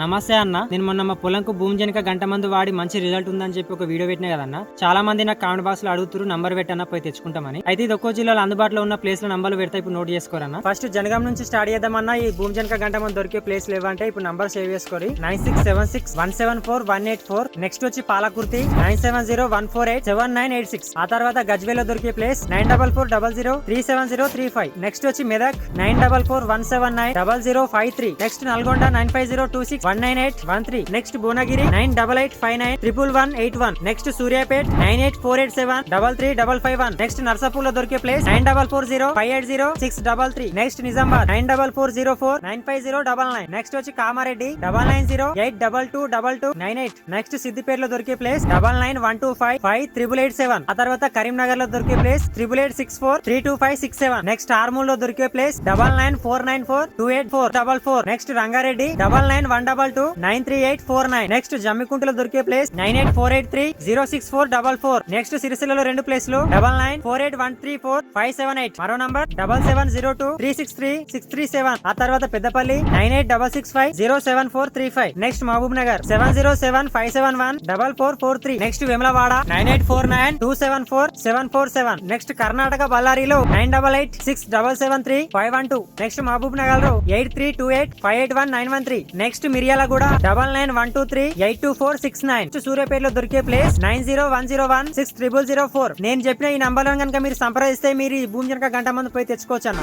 నమస్తే అన్న. నేను మొన్న మా పొలంకు భూమి జనక గంట మందు వాడి మంచి రిజల్ట్ ఉందని చెప్పి ఒక వీడియో పెట్టినా కదన్న. చాలా మంది నాకు కామెంట్ బాక్స్లో అడుగుతారు నంబర్ పెట్టన్న పోయి తెచ్చుకుంటామని. అయితే ఇది ఒక్కో జిల్లాలో అందుబాటులో ఉన్న ప్లేస్లో నంబర్లు పెడతా ఇప్పుడు నోట్ చేసుకోరన్న. ఫస్ట్ జనగాం నుంచి స్టార్ట్ చేద్దామన్నా ఈ భూమి జనక గంట మంది దొరికే ప్లేస్ లేవంటే ఇప్పుడు number save చేసుకోరి. Nine six seven six one seven four one eight four. Next వచ్చి Palakurthi nine seven zero one four eight seven nine eight six. ఆ తర్వాత గజ్వేలో దొరికే place nine double four double zero three seven zero three five. Next వచ్చి Medak nine double four one seven nine double zero five three. Next Nalgonda nine five zero two six. One nine eight one three next Bhuvanagiri nine double eight five nine triple one eight one next Suryapet nine eight four eight seven double three double five one next నర్సాపూర్లో దొరికే place nine double four zero five eight zero six double three next Nizamabad nine double four zero four nine five zero double nine next వచ్చి Kamareddy double nine zero eight double two double two nine eight next Siddipet లో దొరికే place double nine one two five five triple eight seven ఆ తర్వాత కరీంనగర్లో దొరికే place triple eight six four three two five six seven next ఆర్మూల్లో దొరికే place double nine four nine four two eight four double four next Rangareddy double nine one double two nine three eight four nine next జమ్మికుంటలో దొరికే place nine eight four eight three zero six four double four next సిరిసిల్లలో రెండు ప్లేస్లు double nine four eight one three four five seven eight మరో number double seven zero two three six three six three seven ఆ తర్వాత Peddapalli nine eight double six five zero seven four three five next Mahabubnagar seven zero seven five seven one double four four three next Vemulawada nine eight four nine two seven four seven four seven next Karnataka బళ్ళారిలో nine double eight six double seven three five one two next Mahabub నగర్లో eight three two eight five eight one nine one three next కూడా double nine one two three eight two four six nine. సూర్యాపేటలో దొరికే place nine zero one zero one six triple zero four. నేను చెప్పిన ఈ నంబర్లను కనుక మీరు సంప్రదిస్తే మీరు ఈ భూమి కనుక గంట మంది పోయి తెచ్చుకోవచ్చు అన్న